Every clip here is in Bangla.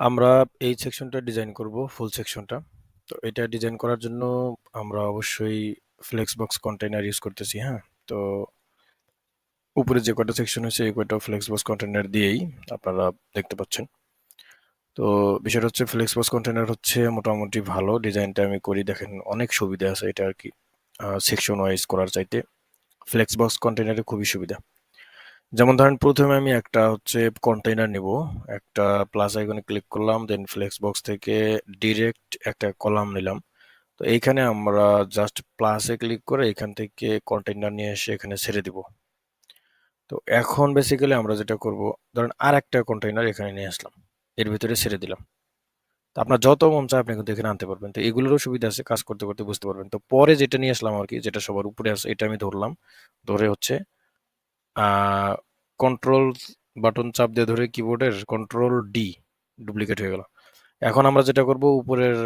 আমরা এই সেকশনটা ডিজাইন করব ফুল সেকশনটা তো এটা ডিজাইন করার জন্য আমরা অবশ্যই ফ্লেক্সবক্স কন্টেইনার ইউজ করতেছি হ্যাঁ? তো উপরে যে কয়টা সেকশন হয়েছে, এই কয়টা ফ্লেক্সবক্স কন্টেইনার দিয়েই আপনারা দেখতে পাচ্ছেন। তো বিষয়টা হচ্ছে ফ্লেক্সবক্স কন্টেইনার হচ্ছে মোটামুটি ভালো। ডিজাইনটা আমি করি, দেখেন অনেক সুবিধা আছে এটা আর কি। সেকশন ওয়াইজ করার চাইতে। ফ্লেক্সবক্স কন্টেইনারে খুবই সুবিধা। যেমন ধরেন প্রথমে আমি একটা হচ্ছে কন্টেইনার নিব, একটা প্লাস আইকনে ক্লিক করলাম দেন ফ্লেক্স বক্স থেকে ডিরেক্ট একটা কলাম নিলাম। তো এইখানে আমরা জাস্ট প্লাসে ক্লিক করে এখান থেকে কন্টেইনার নিয়ে এসে এখানে ছেড়ে দিব। তো এখন বেসিক্যালি আমরা যেটা করব, ধরেন আর একটা কন্টেইনার এখানে নিয়ে আসলাম, এর ভিতরে ছেড়ে দিলাম। তো আপনার যত মন চায় আপনি কিন্তু এখানে আনতে পারবেন। তো এগুলোরও সুবিধা আছে, কাজ করতে করতে বুঝতে পারবেন। তো পরে যেটা নিয়ে আসলাম আর কি, যেটা সবার উপরে আছে, এটা আমি ধরলাম। ধরে হচ্ছে কন্ট্রোল বাটন চাপ দিয়ে ধরে কিবোর্ডের কন্ট্রোল ডি ডুপ্লিকেট হয়ে গেল। এখন আমরা যেটা করব, উপরের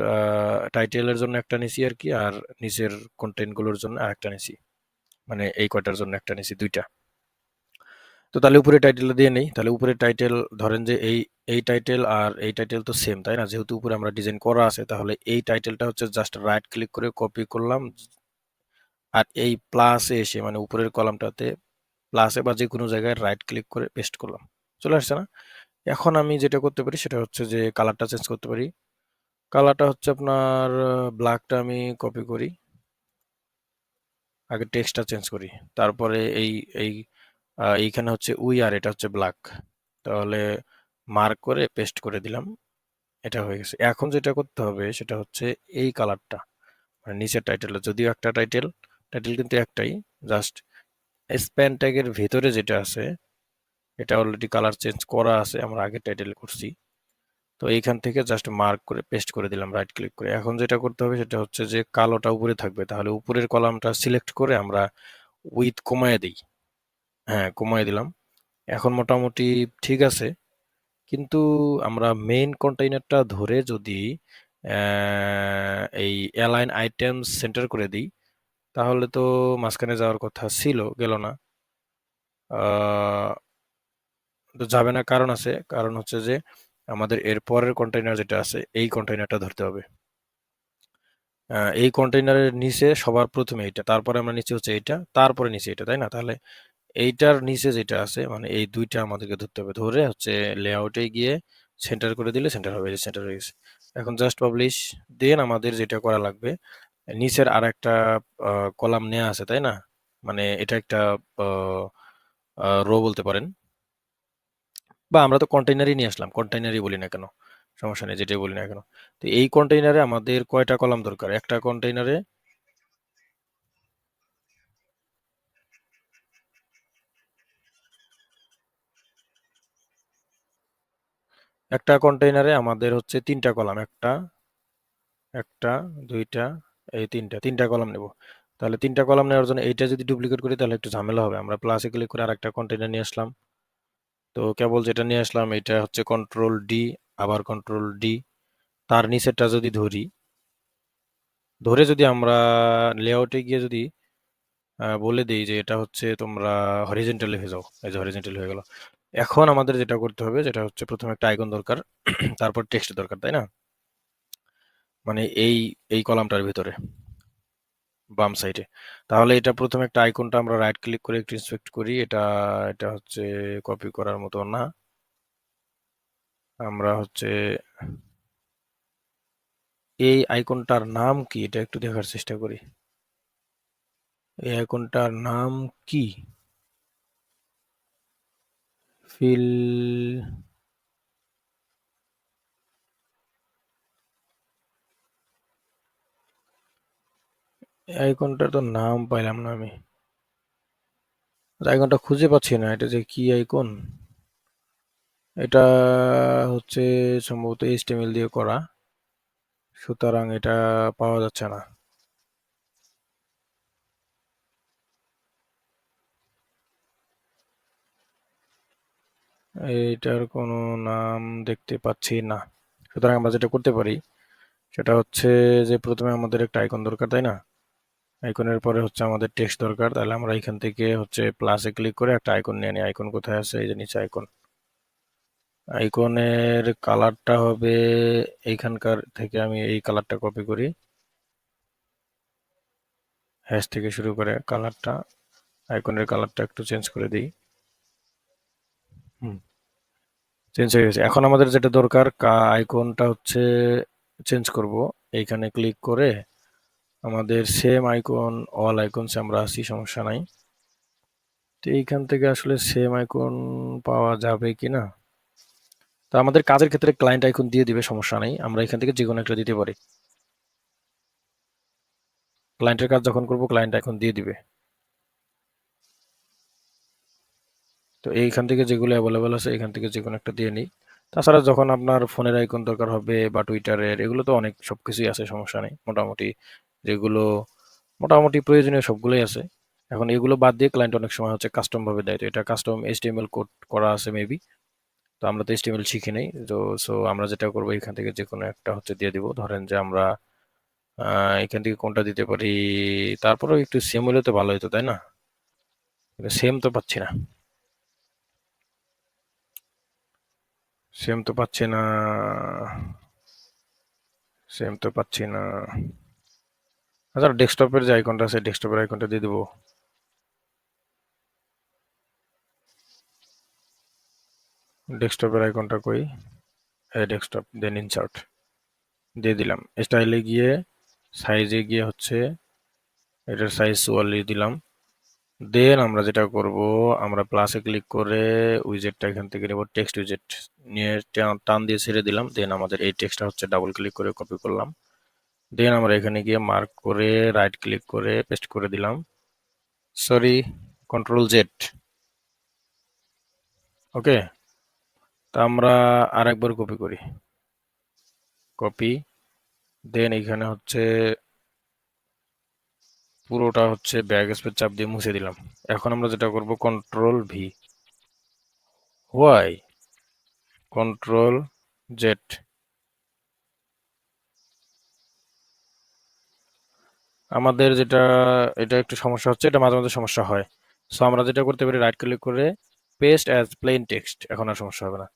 টাইটেলের জন্য একটা নিছি আর কি, আর নিচের কন্টেন্টগুলোর জন্য আরেকটা নিছি। মানে এই কয়টার জন্য একটা নিছি, দুইটা। তো তাহলে উপরে টাইটেল দিয়ে নেই। তাহলে উপরে টাইটেল ধরেন যে এই এই টাইটেল আর এই টাইটেল তো সেম তাই না? যেহেতু উপরে আমরা ডিজাইন করা আছে, তাহলে এই টাইটেলটা হচ্ছে জাস্ট রাইট ক্লিক করে কপি করলাম। আর এই প্লাসে এসে মানে উপরের কলামটাতে প্লাসে বা যে কোনো জায়গায় রাইট ক্লিক করে পেস্ট করলাম। চলে আসছে না? এখন আমি যেটা করতে পারি সেটা হচ্ছে যে কালারটা চেঞ্জ করতে পারি। কালারটা হচ্ছে আপনার ব্ল্যাকটা আমি কপি করি। আগে টেক্সটটা চেঞ্জ করি। তারপরে এই এই এইখানে হচ্ছে উই আর এটা হচ্ছে ব্ল্যাক তাহলে মার্ক করে পেস্ট করে দিলাম। এটা হয়ে গেছে। এখন যেটা করতে হবে সেটা হচ্ছে এই কালারটা মানে নিচের টাইটেল যদিও একটা টাইটেল টাইটেল কিন্তু একটাই। জাস্ট স্প্যান ট্যাগের ভেতরে যেটা আছে, এটা অলরেডি কালার চেঞ্জ করা আছে, আমরা আগে টাইটেল করছি। তো এইখান থেকে জাস্ট মার্ক করে পেস্ট করে দিলাম রাইট ক্লিক করে। এখন যেটা করতে হবে সেটা হচ্ছে যে কালোটা উপরে থাকবে, তাহলে উপরের কলামটা সিলেক্ট করে আমরা উইথ কমায় দিই। হ্যাঁ কমায় দিলাম। এখন মোটামুটি ঠিক আছে, কিন্তু আমরা মেইন কন্টেইনারটা ধরে যদি এই অ্যালাইন আইটেমস সেন্টার করে দিই তাহলে তো মাঝখানে যাওয়ার কথা ছিল, গেল না। তো যাবে না কারণ আছে, কারণ হচ্ছে যে আমাদের এর পরের কন্টেইনার যেটা আছে, এই কন্টেইনারটা ধরতে হবে। এই কন্টেইনারের নিচে সবার প্রথমে এইটা, তারপরে আমরা নিচে হচ্ছে এইটা, তারপরে নিচে এটা তাই না? তাহলে এইটার নিচে যেটা আছে মানে এই দুইটা আমাদেরকে ধরতে হবে। ধরে হচ্ছে লেআউটে গিয়ে সেন্টার করে দিলে সেন্টার হবে সেন্টার হয়ে গেছে। এখন জাস্ট পাবলিশ দেন আমাদের যেটা করা লাগবে নিচের আর একটা কলাম নেওয়া আছে, তাই না? মানে এটা একটা রো বলতে পারেন। বা আমরা তো কন্টেইনারই নিয়ে আসলাম কন্টেইনারই বলি না কেন? সমস্যা নেই, যেটাই বলি না কেন? তো এই কন্টেইনারে আমাদের কয়টা কলাম দরকার? একটা কন্টেইনারে একটা কন্টেইনারে আমাদের হচ্ছে তিনটা কলাম, একটা একটা, দুইটা এই তিনটা তিনটা কলাম নেব। তাহলে তিনটা কলাম নেওয়ার জন্য এইটা যদি ডুপ্লিকেট করি তাহলে একটু ঝামেলা হবে। আমরা প্লাসে ক্লিক করে আর একটা কন্টেইনার নিয়ে আসলাম। তো কেবল যেটা নিয়ে আসলাম এটা হচ্ছে কন্ট্রোল ডি আবার কন্ট্রোল ডি তার নিচেরটা যদি ধরি, ধরে যদি আমরা লেআউটে গিয়ে যদি বলে দিই যে এটা হচ্ছে তোমরা হরিজেন্টালি হয়ে যাও। এই যে হরিজেন্টালি হয়ে গেল। এখন আমাদের যেটা করতে হবে, যেটা হচ্ছে প্রথমে একটা আইকন দরকার। তারপর টেক্সট দরকার, তাই না? মানে এই এই কলামটার ভিতরে, বাম সাইডে তাহলে এটা প্রথমে একটা আইকনটা আমরা রাইট ক্লিক করে একটু ইন্সপেক্ট করি। এটা এটা হচ্ছে কপি করার মতো না। আমরা হচ্ছে এই আইকনটার নাম কি? এটা একটু দেখার চেষ্টা করি। এই আইকনটার নাম কি? ফিল আইকনটার তো নাম পাইলাম না আমি। আইকনটা খুঁজে পাচ্ছি না, এটা যে কি আইকন? এটা হচ্ছে সম্ভবত এইচটিএমএল দিয়ে করা, সুতরাং এটা পাওয়া যাচ্ছে না। এইটার কোনো নাম দেখতে পাচ্ছি না, সুতরাং আমরা যেটা করতে পারি, সেটা হচ্ছে যে প্রথমে আমাদের একটা আইকন দরকার, তাই না? আইকনের পরে হচ্ছে আমাদের টেক্সট দরকার। তাহলে আমরা এখান থেকে হচ্ছে প্লাসে ক্লিক করে একটা আইকন নিয়ে নিই। আইকন কোথায় আছে? এই যে নিচে আইকন আইকনের কালারটা হবে এইখানকার থেকে আমি এই কালারটা কপি করি। হ্যাশ থেকে শুরু করে কালারটা আইকনের কালারটা একটু চেঞ্জ করে দিই। হুম। চেঞ্জ হয়ে গেছে। এখন আমাদের যেটা দরকার আইকনটা হচ্ছে চেঞ্জ করব। এইখানে ক্লিক করে আমাদের সেম আইকন অল আইকনস আমরা আছি, সমস্যা নাই। তো এইখান থেকে আসলে সেম আইকন পাওয়া যাবে কি না তো আমাদের কাজের ক্ষেত্রে ক্লায়েন্ট আইকন দিয়ে দিবে, সমস্যা নাই। আমরা এখান থেকে যে কোনো একটা দিতে পারি। ক্লায়েন্টের কাজ যখন করব ক্লায়েন্ট আইকন দিয়ে দিবে। তো এইখান থেকে যেগুলো অ্যাভেলেবেল আছে এখান থেকে যে কোনো একটা দিয়ে নিই। তাছাড়া যখন আপনার ফোনের আইকন দরকার হবে বা টুইটারের এগুলো তো অনেক সব কিছুই আছে, সমস্যা নেই। মোটামুটি যেগুলো মোটামুটি প্রয়োজনীয় সবগুলোই আছে। এখন এগুলো বাদ দিয়ে ক্লায়েন্ট অনেক সময় হচ্ছে কাস্টম ভাবে দেয়। তো এটা কাস্টম এইচটিএমএল কোড করা আছে মেবি তো আমরা তো এইচটিএমএল শিখি নেই। তো সো আমরা যেটা করব, এখান থেকে যে কোনো একটা হচ্ছে দিয়ে দিব। ধরেন যে আমরা এখান থেকে কোনটা দিতে পারি? তারপরেও একটু সেম হলে তো ভালো হতো তাই না? সেম তো পাচ্ছি না। সেম তো পাচ্ছি না। সেম তো পাচ্ছি না। আচ্ছা ডেস্কটপের যে আইকনটা আছে, ডেস্কটপের আইকনটা দিয়ে দেবো। ডেস্কটপের আইকনটা কই? এই ডেস্কটপ দেন ইনসার্ট দিয়ে দিলাম। স্টাইলে গিয়ে সাইজে গিয়ে হচ্ছে, এটার সাইজ চুয়াল্লিশ দিলাম। দেন আমরা যেটা করব, আমরা প্লাসে ক্লিক করে উইজেটটা এখান থেকে নেব টেক্সট উইজেট নিয়ে টান দিয়ে ছেড়ে দিলাম। দেন আমাদের এই টেক্সটটা হচ্ছে ডাবল ক্লিক করে কপি করলাম। দেন আমরা এখানে গিয়ে মার্ক করে রাইট ক্লিক করে পেস্ট করে দিলাম। সরি কন্ট্রোল জেড ওকে তা আমরা আর একবার কপি করি। কপি দেন এখানে হচ্ছে পুরোটা হচ্ছে ব্যাগ স্পেস চাপ দিয়ে মুছে দিলাম। এখন আমরা যেটা করব control V why control Z আমাদের যেটা, এটা একটু সমস্যা হচ্ছে, এটা মাঝে মাঝে সমস্যা হয়। সো আমরা যেটা করতে পারি রাইট ক্লিক করে পেস্ট অ্যাজ প্লেন টেক্সট এখন আর সমস্যা হবে না।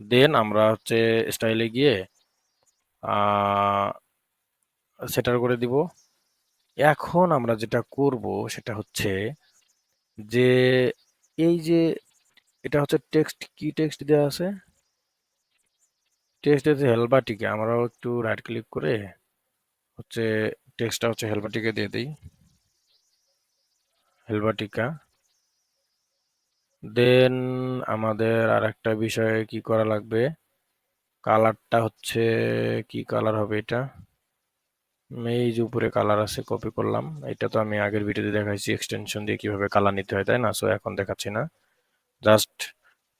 দেন আমরা হচ্ছে স্টাইলে গিয়ে সেটার করে দিব। এখন আমরা যেটা করব সেটা হচ্ছে যে এই যে এটা হচ্ছে টেক্সট কি টেক্সট দেওয়া আছে? টেক্সট আছে হেলবাটিকে আমরাও একটু রাইট ক্লিক করে হচ্ছে টেক্সটটা হচ্ছে হেলবাটিকে দিয়ে দিই। হেলবাটিকা দেন আমাদের আর একটা বিষয়ে কি করা লাগবে? কালারটা হচ্ছে কি কালার হবে এটা? এই যে উপরে কালার আছে কপি করলাম। এটা তো আমি আগের ভিডিওতে দেখাইছি এক্সটেনশন দিয়ে কীভাবে কালার নিতে হয়, তাই না? সো এখন দেখাচ্ছি না। জাস্ট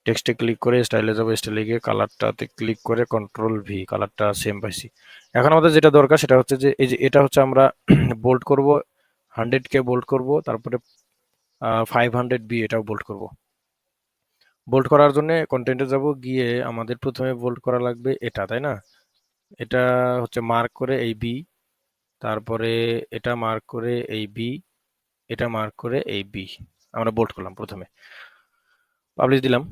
টেক্সটে ক্লিক করে স্টাইলে যাব স্টাইলে গিয়ে কালারটাতে ক্লিক করে কন্ট্রোল ভি কালারটা সেম পাইছি। এখন আমাদের যেটা দরকার, সেটা হচ্ছে যে, এই যে এটা হচ্ছে আমরা বোল্ড করব হান্ড্রেড কে বোল্ড করব, তারপরে ফাইভ হান্ড্রেড বি এটাও বোল্ড করব। বোল্ড করার জন্য কন্টেন্টে যাব, গিয়ে আমাদের প্রথমে বোল্ড করা লাগবে এটা, তাই না? এটা হচ্ছে মার্ক করে এই বি তারপরে এটা মার্ক করে এই বি এটা মার্ক করে এই বি আমরা বোল্ট করলাম প্রথমে। পাবলিশ দিলাম।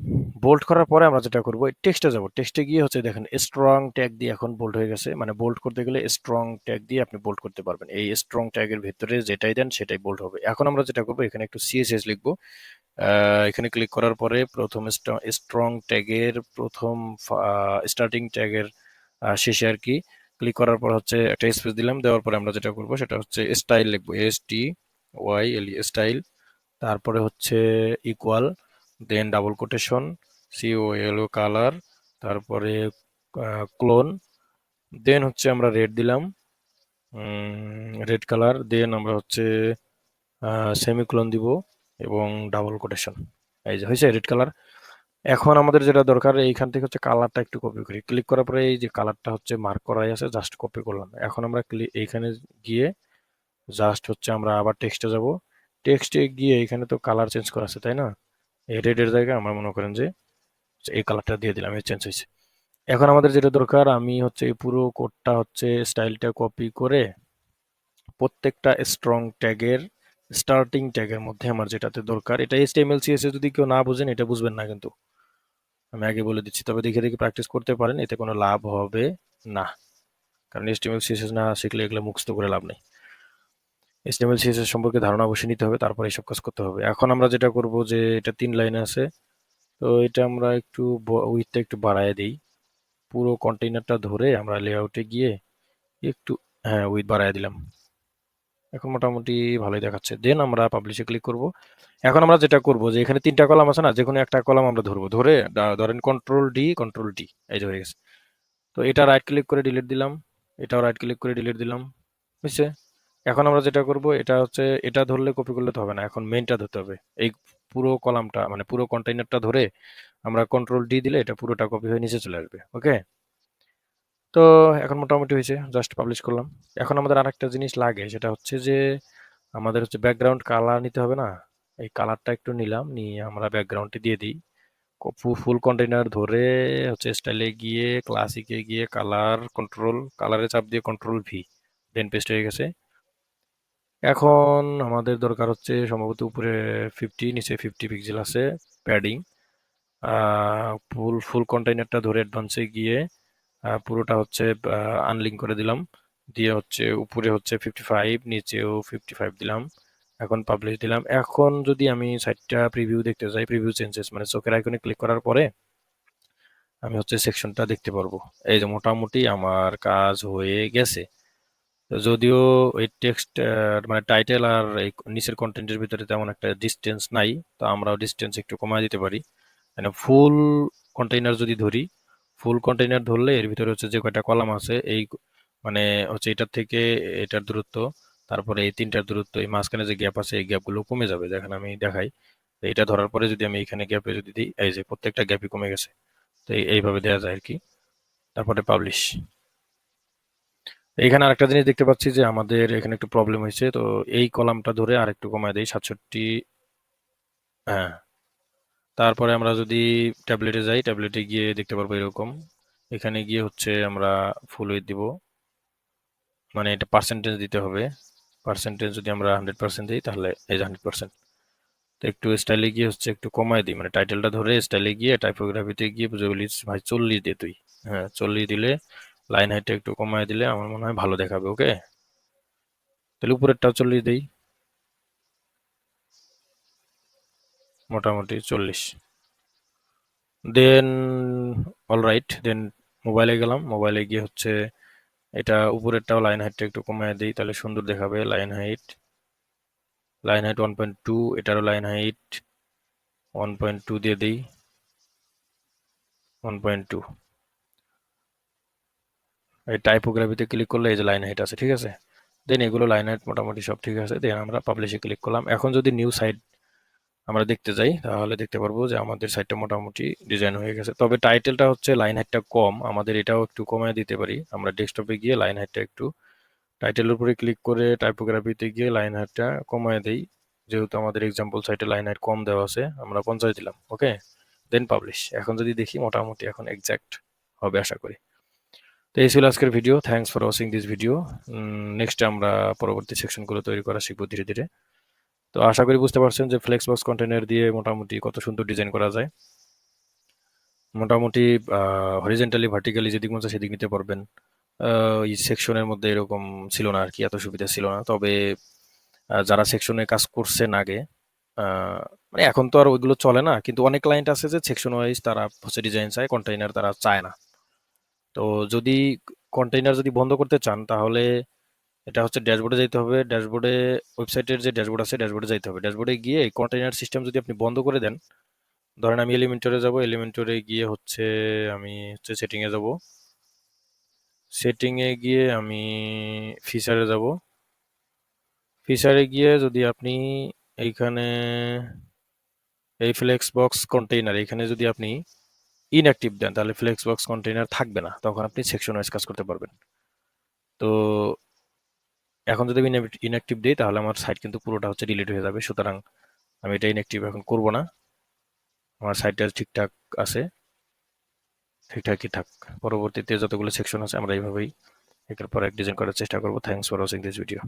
বোল্ট করার পরে আমরা যেটা করব টেক্সটে যাব। টেক্সটে গিয়ে হচ্ছে দেখেন স্ট্রং ট্যাগ দিয়ে এখন বোল্ড হয়ে গেছে। মানে বোল্ট করতে গেলে স্ট্রং ট্যাগ দিয়ে আপনি বোল্ট করতে পারবেন। এই স্ট্রং ট্যাগের ভিতরে যেটাই দেন সেটাই বোল্ড হবে। এখন আমরা যেটা করব, এখানে একটু সিএসএস লিখব। এখানে ক্লিক করার পরে প্রথম স্ট্রং ট্যাগের প্রথম স্টার্টিং ট্যাগের শেষে আর কি ক্লিক করার পর হচ্ছে একটা স্পেস দিলাম, দেওয়ার পরে আমরা যেটা করব সেটা হচ্ছে স্টাইল লিখব S T Y L style তারপরে হচ্ছে equal then double quotation CO LO colour তারপরে ক্লোন দেন হচ্ছে আমরা রেড দিলাম রেড কালার দেন আমরা হচ্ছে সেমিক্লোন দিব এবং ডাবল কোটেশন এই যে হয়েছে রেড কালার এখন আমাদের যেটা দরকার, এইখান থেকে হচ্ছে কালারটা একটু কপি করি। ক্লিক করার পরে এই যে কালারটা হচ্ছে মার্ক করাই আছে জাস্ট কপি করলাম। এখন আমরা এইখানে গিয়ে জাস্ট হচ্ছে আমরা আবার টেক্সটে যাব। টেক্সটে গিয়ে এখানে তো কালার চেঞ্জ করা আছে, তাই না? এই রেডের জায়গায় আমরা মনে করেন যে এই কালারটা দিয়ে দিলাম, এই চেঞ্জ হয়েছে। এখন আমাদের যেটা দরকার, আমি হচ্ছে এই পুরো কোডটা হচ্ছে স্টাইলটা কপি করে প্রত্যেকটা স্ট্রং ট্যাগের স্টার্টিং ট্যাগের মধ্যে আমার যেটাতে দরকার, এটা এইচটিএমএল সিএসএস যদি কেউ না বুঝেন, এটা বুঝবেন না কিন্তু। আমি আগে বলে দিচ্ছি, তবে দেখে দেখে প্র্যাকটিস করতে পারেন, এতে কোনো লাভ হবে না। কারণ এস্টিমেল সিএসএস না শিখলে এগুলো মুখস্থ করে লাভ নেই। এস্টিমেল সিএসএস সম্পর্কে ধারণা অবশ্যই নিতে হবে, তারপর এইসব কাজ করতে হবে। এখন আমরা যেটা করব যে, এটা তিন লাইনে আছে, তো এটা আমরা একটু উইথটা একটু বাড়ায় দিই। পুরো কন্টেইনারটা ধরে আমরা লেআউটে গিয়ে একটু হ্যাঁ উইথ বাড়ায় দিলাম। এখন মোটামুটি ভালোই দেখাচ্ছে। দেন আমরা পাবলিশে ক্লিক করব। এখন আমরা যেটা করব যে, এখানে তিনটা কলাম আছে না? যে কোনো একটা কলাম আমরা ধরবো। ধরে ধরেন কন্ট্রোল ডি কন্ট্রোল ডি এই যে হয়ে গেছে। তো এটা রাইট ক্লিক করে ডিলিট দিলাম। এটাও রাইট ক্লিক করে ডিলিট দিলাম। বুঝছে? এখন আমরা যেটা করব, এটা হচ্ছে, এটা ধরলে কপি করলে তো হবে না। এখন মেনটা ধরতে হবে। এই পুরো কলামটা মানে পুরো কন্টেইনারটা ধরে আমরা কন্ট্রোল ডি দিলে এটা পুরোটা কপি হয়ে নিচে চলে আসবে। ওকে তো এখন মোটামুটি হয়েছে জাস্ট পাবলিশ করলাম। এখন আমাদের আরেকটা জিনিস লাগে, সেটা হচ্ছে যে, আমাদের হচ্ছে ব্যাকগ্রাউন্ড কালার নিতে হবে না। এই কালারটা একটু নিলাম, নিয়ে আমরা ব্যাকগ্রাউন্ডে দিয়ে দিই। ফুল কন্টেইনার ধরে হচ্ছে স্টাইলে গিয়ে ক্লাসিকে গিয়ে কালার কন্ট্রোল কালারে চাপ দিয়ে কন্ট্রোল ভি দেন পেস্ট হয়ে গেছে। এখন আমাদের দরকার হচ্ছে সম্ভবত উপরে ফিফটি নিচে ফিফটি পিক্সেল আছে প্যাডিং ফুল ফুল কন্টেইনারটা ধরে অ্যাডভান্সে গিয়ে পুরোটা হচ্ছে আনলিঙ্ক করে দিলাম। দিয়ে হচ্ছে উপরে হচ্ছে ফিফটি ফাইভ নিচেও ফিফটি ফাইভ দিলাম। এখন পাবলিশ দিলাম। এখন যদি আমি সাইটটা প্রিভিউ দেখতে যাই প্রিভিউ চেঞ্জেস মানে চোখের আইকনে ক্লিক করার পরে আমি হচ্ছে সেকশনটা দেখতে পারব। এই যে মোটামুটি আমার কাজ হয়ে গেছে। যদিও ওই টেক্সট মানে টাইটেল আর এই নিচের কন্টেন্টের ভিতরে তেমন একটা ডিস্টেন্স নাই, তো আমরাও ডিস্টেন্স একটু কমায় দিতে পারি। মানে ফুল কন্টেইনার যদি ধরি ফুল কন্টেইনার ধরলে এর ভিতরে হচ্ছে যে কয়টা কলাম আছে, এই মানে হচ্ছে এটার থেকে এটার দূরত্ব, তারপরে এই তিনটার দূরত্ব, এই মাঝখানে যে গ্যাপ আছে, এই গ্যাপগুলো কমে যাবে দেখেন আমি দেখাই। এটা ধরার পরে যদি আমি এখানে গ্যাপে যদি দিই, এই যে প্রত্যেকটা গ্যাপই কমে গেছে। তো এইভাবে দেওয়া যায় আর কি তারপরে পাবলিশ এখানে আরেকটা জিনিস দেখতে পাচ্ছি যে আমাদের এখানে একটু প্রবলেম হয়েছে। তো এই কলামটা ধরে আরেকটু কমায় দেয় সাতষট্টি হ্যাঁ। তারপরে আমরা যদি ট্যাবলেটে যাই ট্যাবলেটে গিয়ে দেখতে পারব এরকম। এখানে গিয়ে হচ্ছে আমরা ফুল উইথ দিব। মানে এটা পার্সেন্টেজ দিতে হবে। পার্সেন্টেজ যদি আমরা হান্ড্রেড পার্সেন্ট দিই, তাহলে এই যে হান্ড্রেড পার্সেন্ট তো একটু স্টাইলে গিয়ে হচ্ছে একটু কমায় দিই। মানে টাইটেলটা ধরে স্টাইলে গিয়ে টাইপোগ্রাফিতে গিয়ে বলিস ভাই, চল্লিশ দিয়ে তুই। হ্যাঁ চল্লিশ দিলে লাইন হাইটটা একটু কমায় দিলে আমার মনে হয় ভালো দেখাবে ওকে তাহলে উপরেরটা চল্লিশ দিই। মোটামুটি চল্লিশ। দেন অলরাইট দেন মোবাইলে গেলাম। মোবাইলে গিয়ে হচ্ছে এটা উপরেরটাও লাইন হাইটটা একটু কমায় দিই, তাহলে সুন্দর দেখাবে line height line height one point two এটারও line height one point two দিয়ে দিই। ওয়ান পয়েন্ট টু এই টাইপোগ্রাফিতে ক্লিক করলে এই যে লাইন হাইট আছে, ঠিক আছে? দেন এগুলো লাইন হাইট মোটামুটি সব ঠিক আছে। দেন আমরা পাবলিশে ক্লিক করলাম। এখন যদি নিউ সাইট আমরা দেখতে যাই, তাহলে দেখতে পারব যে আমাদের সাইটটা মোটামুটি ডিজাইন হয়ে গেছে। তবে টাইটেলটা হচ্ছে লাইন হাইটটা কম, আমাদের এটাও একটু কমায় দিতে পারি। আমরা ডেস্কটপে গিয়ে লাইন হাইটটা একটু টাইটেলের উপরে ক্লিক করে টাইপোগ্রাফিতে গিয়ে লাইন হাইটটা কমায় দিই। যেহেতু আমাদের এক্সাম্পল সাইটে লাইন হাইট কম দেওয়া আছে, আমরা পঞ্চাশ দিলাম ওকে দেন পাবলিশ এখন যদি দেখি মোটামুটি এখন এক্স্যাক্ট হবে আশা করি। তো এই ছিল আজকের video thanks for watching this video next আমরা পরবর্তী সেকশনগুলো তৈরি করা শিখব ধীরে ধীরে। তো আশা করি বুঝতে পারছেন যে ফ্লেক্স বক্স কন্টেনার দিয়ে মোটামুটি কত সুন্দর ডিজাইন করা যায়। মোটামুটি হরিজেন্টালি ভার্টিক্যালি যেদিক মনে সেদিক নিতে পারবেন। এই সেকশনের মধ্যে এরকম ছিল না আর কি, এত সুবিধা ছিল না। তবে যারা সেকশনে কাজ করছেন আগে মানে এখন তো আর ওইগুলো চলে না, কিন্তু অনেক ক্লায়েন্ট আছে যে সেকশন ওয়াইজ তারা হচ্ছে ডিজাইন চায় কন্টেইনার তারা চায় না। তো যদি কন্টেইনার যদি বন্ধ করতে চান তাহলে এটা হচ্ছে ড্যাশবোর্ডে যাইতে হবে। ড্যাশবোর্ডে, ওয়েবসাইটের যে ড্যাশবোর্ড আছে, ড্যাশবোর্ডে যাইতে হবে। ড্যাশবোর্ডে গিয়ে এই কন্টেইনার সিস্টেম যদি আপনি বন্ধ করে দেন, ধরেন আমি এলিমেন্টরে যাব এলিমেন্টরে গিয়ে হচ্ছে আমি হচ্ছে সেটিংয়ে যাব। সেটিংয়ে গিয়ে আমি ফিচারে যাব। ফিচারে গিয়ে যদি আপনি এইখানে, এই ফ্লেক্স বক্স কন্টেইনার এখানে যদি আপনি ইনঅ্যাক্টিভ দেন, তাহলে ফ্লেক্স বক্স কন্টেইনার থাকবে না। তখন আপনি সেকশন ওয়াইজ কাজ করতে পারবেন। তো এখন যদি আমি ইনঅ্যাক্টিভ দিই, তাহলে আমার সাইট কিন্তু পুরোটা হচ্ছে ডিলিট হয়ে যাবে। সুতরাং আমি এটা ইনঅ্যাক্টিভ এখন করব না। আমার সাইটটা ঠিকঠাক আছে। ঠিকঠাকই থাক। পরবর্তীতে যতগুলো সেকশন আছে, আমরা এইভাবেই একের পর এক ডিজাইন করার চেষ্টা করব। Thanks for watching this video